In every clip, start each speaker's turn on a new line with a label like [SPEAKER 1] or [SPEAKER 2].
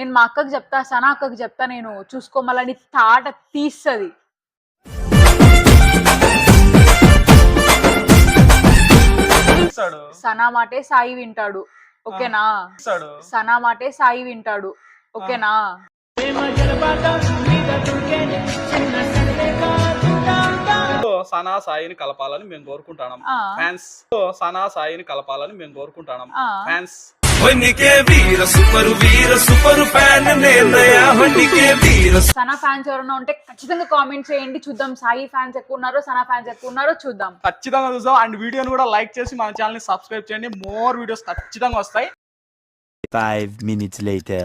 [SPEAKER 1] నేను మా అక్కకి చెప్తా సనా అక్కకి చెప్తా నేను చూసుకోమలని తాట తీస్తది. సనా మాటే సాయి వింటాడు. ఓకేనా? సనా మాటే సాయి వింటాడు. ఓకేనా?
[SPEAKER 2] సనా సాయిని కలపాలని మేము కోరుకుంటాం. ఫ్యాన్స్ సనా సాయిని కలపాలని మేము కోరుకుంటాం. ఫ్యాన్స్
[SPEAKER 3] వన్నికే వీర సూపరు వీర సూపరు ఫ్యాన్ నేనయా వన్నికే వీర.
[SPEAKER 1] సనా ఫ్యాన్స్ ఎవరైనా ఉంటే ఖచ్చితంగా కామెంట్ చేయండి చూద్దాం సాయి ఫ్యాన్స్ ఎక్కువ ఉన్నారో సనా ఫ్యాన్స్ ఎక్కువ ఉన్నారో చూద్దాం.
[SPEAKER 2] ఖచ్చితంగా చూసాం అండ్ వీడియోని కూడా లైక్ చేసి మన ఛానల్ని సబ్స్క్రైబ్ చేయండి. మోర్ వీడియోస్ ఖచ్చితంగా వస్తాయి.
[SPEAKER 4] Five minutes later.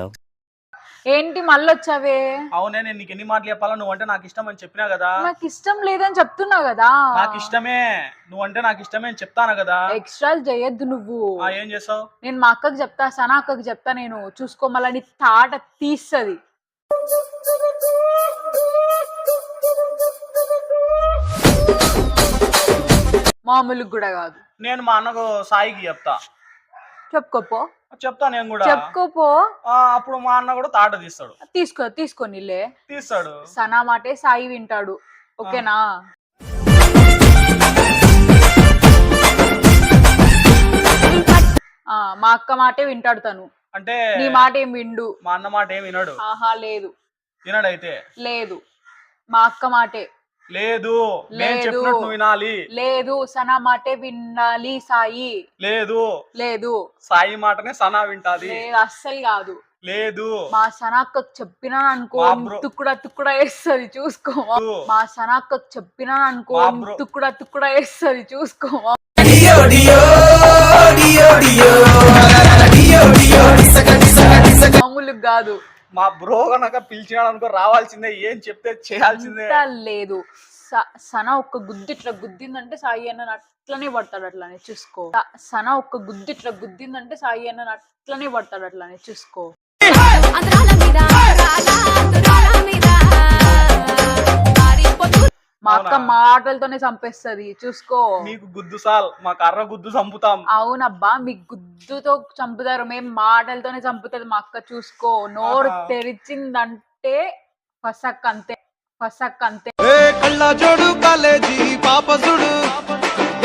[SPEAKER 1] ఏంటి మళ్ళీ వచ్చావే
[SPEAKER 2] అవునే నేను నీకు ఎన్ని మాటలు చెప్పాలా? నువ్వు అంటే నాకు ఇష్టం అని చెప్పినా కదా.
[SPEAKER 1] నాకు ఇష్టం లేదని చెప్తున్నావు కదా.
[SPEAKER 2] నాకు ఇష్టమే నువ్వు అంటే నాకు ఇష్టమే అని చెప్తాను కదా?
[SPEAKER 1] ఎక్స్ట్రాలు చేయొద్దు నువ్వు.
[SPEAKER 2] ఆ, ఏం చేసావు
[SPEAKER 1] నేను మా అక్కకి చెప్తా సనా అక్కకి చెప్తా నేను. చూసుకోమలని తాట తీస్తది. మామూలుగా కూడా కాదు.
[SPEAKER 2] నేను మా అన్నకు సాయికి చెప్తా.
[SPEAKER 1] చెప్పుకోపో.
[SPEAKER 2] చెప్తా నేను కూడా.
[SPEAKER 1] చెప్పుకోపో.
[SPEAKER 2] అప్పుడు మా అన్న కూడా తాట తీస్తాడు.
[SPEAKER 1] తీసుకో తీసుకోనిలే
[SPEAKER 2] తీస్తాడు.
[SPEAKER 1] సనా మాటే సాయి వింటాడు. ఓకేనా? మా అక్క మాటే వింటాడు తను.
[SPEAKER 2] అంటే
[SPEAKER 1] నీ మాట ఏం విండు.
[SPEAKER 2] మా అన్న మాట ఏం వినడు.
[SPEAKER 1] ఆహా లేదు.
[SPEAKER 2] వినడైతే.
[SPEAKER 1] లేదు. మా అక్క మాటే.
[SPEAKER 2] లేదు నేను
[SPEAKER 1] లేదు.
[SPEAKER 2] చెప్పినట్టు నువ్వు వినాలి
[SPEAKER 1] లేదు సనా మాటే వినాలి సాయి
[SPEAKER 2] లేదు
[SPEAKER 1] లేదు
[SPEAKER 2] సాయి మాటనే సనా వింటాది
[SPEAKER 1] లేదు అస్సలు కాదు
[SPEAKER 2] లేదు
[SPEAKER 1] మా సనాక్కకు చెప్పినా అనుకో
[SPEAKER 2] మా బ్రో-
[SPEAKER 1] తుక్కుడా తుక్కుడా వేస్తుంది చూసుకో
[SPEAKER 2] లేదు.
[SPEAKER 1] మా సనాక్కకు చెప్పినా అనుకో
[SPEAKER 2] మా బ్రో-
[SPEAKER 1] తుక్కుడా తుక్కుడా వేస్తుంది చూసుకో
[SPEAKER 3] డియో డియో డియో డియో డియో డియో డిసక డిసక డిసక
[SPEAKER 1] మామూలుగా కాదు
[SPEAKER 2] మా బ్రో గనక పిలిచినాడు అనుకో రావాల్సిందే ఏం చెప్తే చేయాల్సిందే.
[SPEAKER 1] లేదు. స- సన ఒక్క గుద్దు ఇట్లా గుద్దిందంటే సాయి అన్న అట్లనే పడతాడు అట్లానే చూసుకో. సన ఒక్క గుద్దు ఇట్లా గుద్దిందంటే సాయి అన్న అట్లనే పడతాడు అట్లానే చూసుకో. మా అక్క? మాటలతోనే చంపేస్తది చూసుకో
[SPEAKER 2] నీకు గుద్దు సాల్ మా కర్ర గుద్దు చంపుతాం
[SPEAKER 1] అవునబ్బా మీ గుద్దుతో చంపుతారు మేము మాటలతోనే చంపుతుంది మా అక్క చూసుకో నోరు. తెరిచిందంటే ఫసక్ అంతే ఫసక్ అంతే
[SPEAKER 5] ఏ కళ్ళ జోడు కాలేజీ పాప చూడు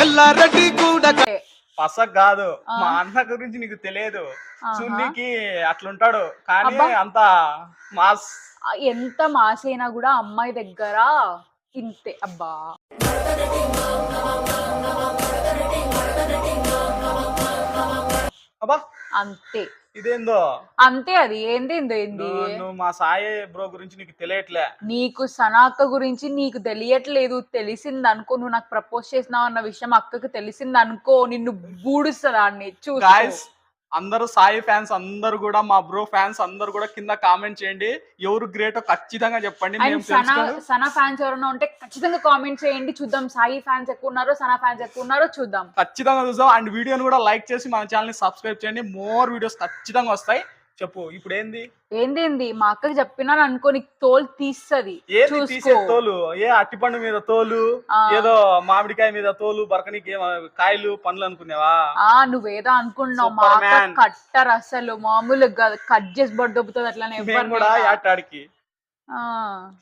[SPEAKER 5] ఎల్లారెడ్డి కూడా
[SPEAKER 2] పసక్ కాదు. మా అన్న గురించి నీకు తెలియదు. సున్నికి అట్లుంటాడు కానీ. అంత మాస్
[SPEAKER 1] ఎంత మాసైనా కూడా అమ్మాయి దగ్గర ఇంతే. అబ్బా.
[SPEAKER 2] అబ్బా.
[SPEAKER 1] అంతే.
[SPEAKER 2] ఇదేందో?
[SPEAKER 1] అంతే అది. ఏంది ఏంది?
[SPEAKER 2] నువ్వు మా సాయి బ్రో గురించి నీకు తెలియట్లే.
[SPEAKER 1] నీకు సనాక్క గురించి నీకు తెలియట్లేదు. తెలిసింది అనుకో నువ్వు నాకు ప్రపోజ్ చేసినావు అన్న విషయం అక్కకి తెలిసింది అనుకో నిన్ను బూడుస్తుంది దాన్ని.
[SPEAKER 2] గాయస్
[SPEAKER 1] చూసుకో
[SPEAKER 2] అందరూ సాయి ఫ్యాన్స్ అందరూ కూడా మా బ్రో ఫ్యాన్స్ అందరూ కూడా కింద కామెంట్ చేయండి. ఎవరు గ్రేటో ఖచ్చితంగా చెప్పండి.
[SPEAKER 1] సనా ఫ్యాన్స్ ఎవరైనా ఉంటే ఖచ్చితంగా కామెంట్ చేయండి. చూద్దాం సాయి ఫ్యాన్స్ ఎక్కువ ఉన్నారో సనా ఫ్యాన్స్ ఎక్కువ ఉన్నారో చూద్దాం.
[SPEAKER 2] ఖచ్చితంగా చూసాం అండ్ వీడియోని కూడా లైక్ చేసి మన ఛానల్ని సబ్స్క్రైబ్ చేయండి. మోర్ వీడియోస్ ఖచ్చితంగా వస్తాయి. చెప్పు ఇప్పుడు ఏంది
[SPEAKER 1] ఏంది మా అక్కకి చెప్పినాను అనుకో నీకు తోలు తీస్తది.
[SPEAKER 2] ఏది తీసే తోలు? ఏ అట్టిపండు మీద తోలు. ఏదో మామిడికాయ మీద తోలు బరకనికి ఏమ కాయలు పండ్లు అనుకునేవా
[SPEAKER 1] ఆ నువ్వేదో అనుకున్నావు. మా అక్క. కట్టర్ అసలు. మామూలుగా కట్ చేసి బొడ్డు దొబ్బుతుంది అట్లానే
[SPEAKER 2] కూడా. ఆటాడికి.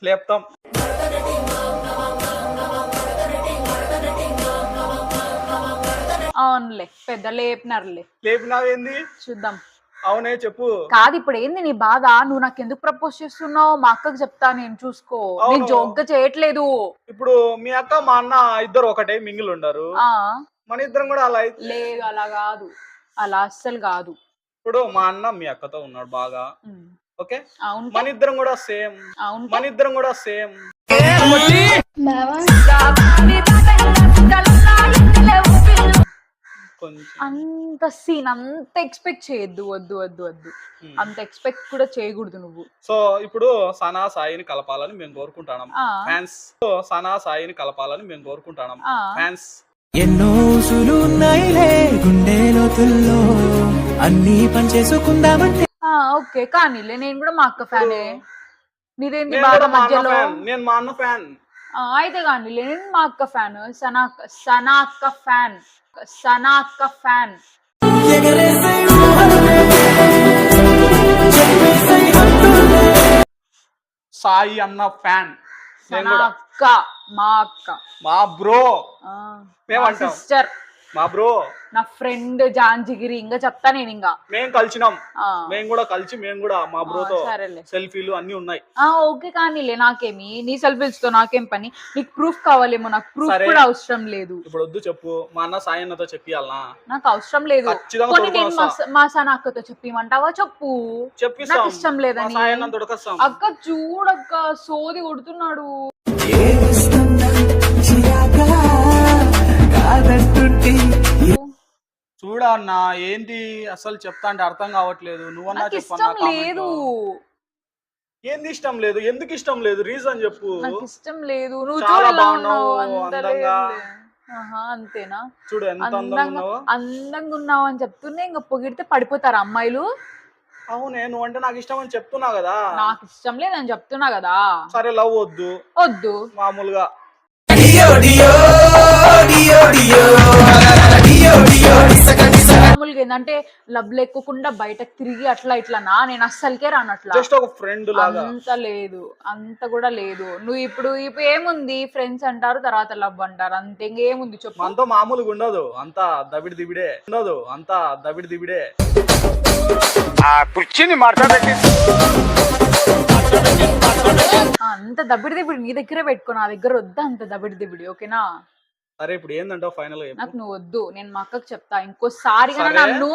[SPEAKER 2] లేపుతాం.
[SPEAKER 1] అవునులే పెద్ద లేపినారులే.
[SPEAKER 2] లేపినావేంది?
[SPEAKER 1] చూద్దాం.
[SPEAKER 2] అవునే చెప్పు.
[SPEAKER 1] కాదు ఇప్పుడు ఏంది నీ బాధ? నువ్వు నాకు ఎందుకు ప్రపోజ్ చేస్తున్నావు? మా అక్కకి చెప్తా నేను చూసుకో. నేను జోక్గా చేయట్లేదు.
[SPEAKER 2] ఇప్పుడు మీ అక్క మా అన్న ఇద్దరు ఒకటే మింగిల్ ఉండరు.
[SPEAKER 1] ఆ.
[SPEAKER 2] మన ఇద్దరం కూడా అలా
[SPEAKER 1] లేదు అలా కాదు. అలా అస్సలు కాదు.
[SPEAKER 2] ఇప్పుడు మా అన్న మీ అక్కతో ఉన్నాడు బాగా. ఓకే?
[SPEAKER 1] అవును.
[SPEAKER 2] మన ఇద్దరం కూడా సేమ్.
[SPEAKER 1] అవును.
[SPEAKER 2] మన ఇద్దరం కూడా సేమ్.
[SPEAKER 1] అంత సీన్ అంత ఎక్స్పెక్ట్ చేయొద్దు వద్దు వద్దు వద్దు. అంత ఎక్స్పెక్ట్ కూడా చేయకూడదు నువ్వు.
[SPEAKER 2] సో ఇప్పుడు సనా సాయిని కలపాలని మేము కోరుకుంటాం
[SPEAKER 1] ఆ.
[SPEAKER 2] ఫ్యాన్స్ సనా సాయిని కలపాలని మేము కోరుకుంటాం
[SPEAKER 1] ఆ.
[SPEAKER 2] ఫ్యాన్స్.
[SPEAKER 5] ఎన్నో ఉన్నాయిలే గుండె లోతుల్లో. అన్ని పనిచేసుకుందామంటే
[SPEAKER 1] ఆ ఓకే. కానీలే నేను కూడా మా అక్క ఫ్యానే. నీదేంటి బాగా మధ్యలో?
[SPEAKER 2] నేను మా అన్న ఫ్యాన్.
[SPEAKER 1] ఆ, అయితే కానీలే నేను మా అక్క ఫ్యాన్. సనా సనా అక్క ఫ్యాన్. షాక్ సనాక్క ఫ్యాన్.
[SPEAKER 2] సాయి అన్న ఫ్యాన్.
[SPEAKER 1] సనాక్క మా అక్క.
[SPEAKER 2] మా బ్రో.
[SPEAKER 1] సిస్టర్.
[SPEAKER 2] మా బ్రో.
[SPEAKER 1] నా ఫ్రెండ్ జాంజిగిరి ఇంకా చెప్తా నేను ఇంకా
[SPEAKER 2] మేము కలిసినాం.
[SPEAKER 1] ఆ.
[SPEAKER 2] మేము కూడా కలిసి మేము కూడా మా బ్రోతో. సెల్ఫీలు అన్ని ఉన్నాయి.
[SPEAKER 1] ఆ ఓకే కానీలే నాకేమి. నీ సెల్ఫీస్తో నాకేం పని? నీకు ప్రూఫ్ కావాలేమో నాకు ప్రూఫ్. కూడా అవసరం లేదు.
[SPEAKER 2] ఇప్పుడు వద్దు చెప్పు. మా అన్న సాయి అన్నతో చెప్పియాలనా?
[SPEAKER 1] నాకు అవసరం లేదు. మా సన అక్కతో చెప్పిమంటావా? చెప్పు. నాకు ఇష్టం లేదని.
[SPEAKER 2] సాయి అన్న దొరకస్తాం
[SPEAKER 1] అక్క చూడక్క సోది కొడుతున్నాడు.
[SPEAKER 3] కాదంటుంటే.
[SPEAKER 2] చూడా అన్న ఏంటి అసలు చెప్తా అంటే అర్థం కావట్లేదు. నువ్వన్నా
[SPEAKER 1] నాకు ఇష్టం లేదు.
[SPEAKER 2] ఏంది ఇష్టం లేదు? ఎందుకు ఇష్టం లేదు? రీజన్ చెప్పు.
[SPEAKER 1] నాకు ఇష్టం లేదు. నువ్వు
[SPEAKER 2] చాలా బాగున్నావు, అందంగా.
[SPEAKER 1] ఆహా, అంతేనా?
[SPEAKER 2] చూడు ఎంత అందంగా
[SPEAKER 1] అందంగా
[SPEAKER 2] ఉన్నావో.
[SPEAKER 1] అందంగా ఉన్నావు అని చెప్తూనే ఇంకా పొగిడితే పడిపోతారు అమ్మాయిలు.
[SPEAKER 2] అవునే నువ్వు అంటే నాకు ఇష్టం అని చెప్తున్నా కదా.
[SPEAKER 1] నాకు ఇష్టం లేదని చెప్తున్నా కదా.
[SPEAKER 2] సరే లవ్ వద్దు.
[SPEAKER 1] వద్దు.
[SPEAKER 2] మామూలుగా.
[SPEAKER 3] డియో డియో
[SPEAKER 1] మామూలుగా ఏంటంటే లవ్ లేకోకుండా బయటకు తిరిగి అట్లా ఇట్లా నా నేను అస్సలకే రానట్లా.
[SPEAKER 2] జస్ట్ ఒక ఫ్రెండ్ లాగా.
[SPEAKER 1] అంత లేదు. అంత కూడా లేదు. నువ్వు ఇప్పుడు ఇప్పుడు ఏముంది? ఫ్రెండ్స్ అంటారు తర్వాత లవ్ అంటారు. అంతే ఇంకేముంది చెప్పు.
[SPEAKER 2] మనతో మామూలుగా ఉండదు. అంతా దబిడి దిబిడే ఉండదు. అంతా దబిడి దిబిడే
[SPEAKER 1] ఆ, అంత దబిడి దిబిడి నీ దగ్గరే పెట్టుకో నా దగ్గర వద్దా అంత దబిడి దిబిడి ఓకేనా?
[SPEAKER 2] సరే ఇప్పుడు ఏందంటావు ఫైనల్
[SPEAKER 1] నాకు నువ్వు వద్దు నేను మా అక్కకి చెప్తా. ఇంకోసారి. నన్ను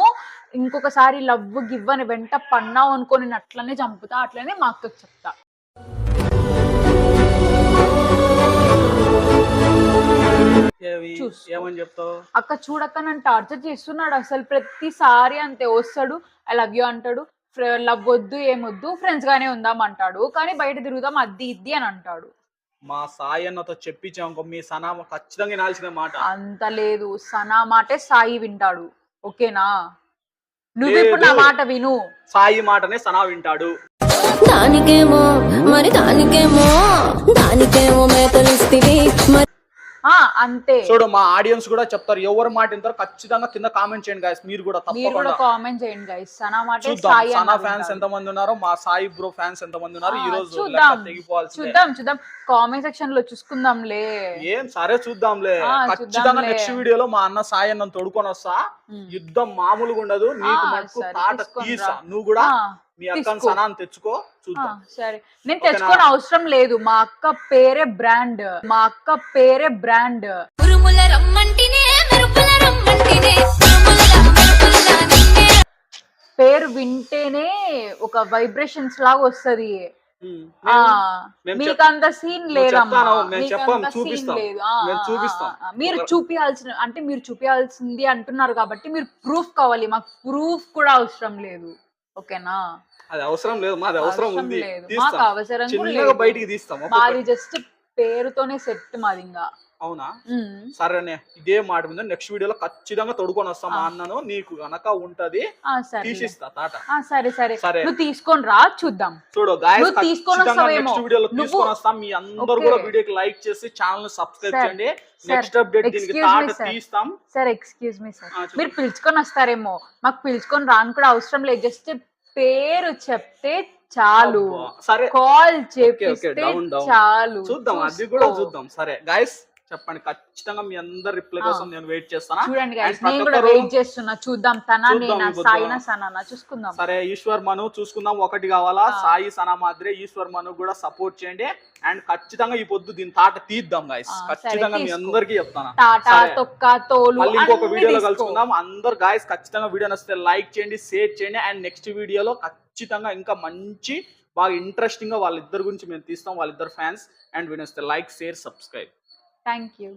[SPEAKER 1] ఇంకొకసారి లవ్ గివ్ అని వెంట పన్నావు అనుకో నేను అట్లనే చంపుతా అట్లనే మా అక్కకి చెప్తా.
[SPEAKER 2] ఏమని చెప్తావు?
[SPEAKER 1] అక్క చూడక్క నన్ను టార్చర్ చేస్తున్నాడు అసలు ప్రతిసారి అంతే వస్తాడు ఐ లవ్ యూ అంటాడు లవ్ వద్దు ఏమొద్దు ఫ్రెండ్స్ గానే ఉందాం అంటాడు కానీ బయట తిరుగుదాం అది ఇది అని అంటాడు.
[SPEAKER 2] మా సాయి అన్నతో చెప్పించాం మీ సనా ఖచ్చితంగా వినాల్సిన మాట.
[SPEAKER 1] అంత లేదు. సనా మాటే సాయి వింటాడు. ఓకేనా? నువ్వు ఇప్పుడు నా. మాట విను.
[SPEAKER 2] సాయి మాటనే సనా వింటాడు.
[SPEAKER 6] దానికేమో మరి దానికేమో దానికేమో
[SPEAKER 1] ఆ అంతే.
[SPEAKER 2] చూడు మా ఆడియన్స్ కూడా చెప్తారు ఎవరి మాట వింటారో ఖచ్చితంగా కింద కామెంట్ చేయండి గాయస్ మీరు కూడా
[SPEAKER 1] మీరు కూడా
[SPEAKER 2] తప్పకుండా.
[SPEAKER 1] కామెంట్ చేయండి గైస్ సనా మాటే
[SPEAKER 2] చూద్దాం.
[SPEAKER 1] సాయి
[SPEAKER 2] సనా
[SPEAKER 1] అన్న
[SPEAKER 2] ఫ్యాన్స్. ఎంత మంది ఉన్నారు మా సాయి బ్రో ఫ్యాన్స్ ఎంత మంది ఉన్నారు
[SPEAKER 1] ఆ,
[SPEAKER 2] ఈ రోజు
[SPEAKER 1] చూద్దాం.
[SPEAKER 2] తెగిపోవాల్సిందే.
[SPEAKER 1] చూద్దాం చూద్దాం. కామెంట్ సెక్షన్లో చూసుకుందాంలే.
[SPEAKER 2] ఏం సరే చూద్దాంలే.
[SPEAKER 1] ఆ,
[SPEAKER 2] ఖచ్చితంగా
[SPEAKER 1] చూద్దాంలే.
[SPEAKER 2] నెక్స్ట్ వీడియోలో మా అన్న సాయి అన్నం తోడుకొని వస్తా. యుద్ధం మామూలుగా ఉండదు. నీకు
[SPEAKER 1] ఆ,
[SPEAKER 2] మటుకు
[SPEAKER 1] సరే,
[SPEAKER 2] తాట
[SPEAKER 1] తీసుకొని
[SPEAKER 2] తీసా.
[SPEAKER 1] రా.
[SPEAKER 2] నువ్వు కూడా
[SPEAKER 1] ఆ,
[SPEAKER 2] మీ అక్కని. సనాన్ని తెచ్చుకో చూద్దాం.
[SPEAKER 1] సరే. నేను? తెచ్చుకోని అవసరం లేదు. మా అక్క పేరే బ్రాండ్. మా అక్క పేరే బ్రాండ్.
[SPEAKER 6] ఉరుముల రమ్మంటినే మెరుపుల రమ్మంటినే
[SPEAKER 1] పేరు వింటేనే ఒక వైబ్రేషన్స్ లాగా వస్తది.
[SPEAKER 2] ఉమ్.
[SPEAKER 1] ఆ
[SPEAKER 2] మేము
[SPEAKER 1] మీకు
[SPEAKER 2] చెప్-
[SPEAKER 1] అంత సీన్ లేదమ్మా. మీరు చూపించాల్సిన అంటే మీరు చూపించాల్సింది అంటున్నారు కాబట్టి మీరు ప్రూఫ్ కావాలి. మాకు ప్రూఫ్ కూడా అవసరం లేదు. ఓకేనా
[SPEAKER 2] అది అవసరం లేదు మాది అవసరం ఉంది
[SPEAKER 1] లేదు. మాకు అవసరం కూడా
[SPEAKER 2] చిన్నగా
[SPEAKER 1] లేదు.
[SPEAKER 2] బయటికి తీస్తాం
[SPEAKER 1] మాది. జస్ట్ పేరుతోనే సెట్ మాది ఇంకా
[SPEAKER 2] అవునా. సరేనే ఇదే మాట మీద నెక్స్ట్ వీడియోలో ఖచ్చితంగా తొడుకొని వస్తాం మా. అన్నను నీకు గనక ఉంటది తీసిస్తా తాట
[SPEAKER 1] సరే సరే
[SPEAKER 2] సరే.
[SPEAKER 1] నువ్వు తీసుకొని రా చూద్దాం
[SPEAKER 2] చూడు గాయస్. నెక్స్ట్ వీడియోలో తీసుకొని వస్తాం మీ అందరూ. కూడా వీడియోకి లైక్ చేసి ఛానల్ సబ్స్క్రైబ్. చేయండి. నెక్స్ట్ అప్డేట్ దీనికి తాట. తీస్తాం
[SPEAKER 1] సార్ ఎక్స్క్యూజ్ మీ సార్. మీరు పిలుచుకొని వస్తారేమో మాకు పిలుచుకొని రాను కూడా అవసరం లేదు జస్ట్ పేరు చెప్తే చాలు.
[SPEAKER 2] సరే
[SPEAKER 1] కాల్ చేపిస్తే
[SPEAKER 2] down.
[SPEAKER 1] చాలు
[SPEAKER 2] చూద్దాం అది కూడా. చూద్దాం సరే గాయస్ చెప్పండి. ఖచ్చితంగా మీ అందరి రిప్లై. కోసం నేను వెయిట్ చేస్తానా?
[SPEAKER 1] చూడండి నేను కూడా వెయిట్ చేస్తున్నా. చూద్దాం తన నేనా. సాయినా సనానా చూసుకుందాం.
[SPEAKER 2] సరే ఈశ్వర్ మను చూసుకుందాం. ఒకటి కావాలా. సాయి సనా మాదిరే ఈశ్వర్ మను కూడా సపోర్ట్ చేయండి. అండ్ ఖచ్చితంగా ఈ పొద్దు దీని తాట తీద్దాం గాయస్ ఖచ్చితంగా మీ. అందరికీ చెప్తాను? సరే.
[SPEAKER 1] తొక్క తోలు
[SPEAKER 2] మళ్ళీ ఇంకొక వీడియోలో. కలుసుకుందాం. అందరు గాయస్ ఖచ్చితంగా వీడియో నచ్చితే లైక్ చేయండి షేర్ చేయండి. అండ్ నెక్స్ట్ వీడియోలో ఖచ్చితంగా ఇంకా మంచి బాగా ఇంట్రెస్టింగ్గా వాళ్ళిద్దరి గురించి మేము తీస్తాం. వాళ్ళిద్దరు ఫ్యాన్స్ అండ్ వీడియో నచ్చితే like share subscribe
[SPEAKER 1] thank you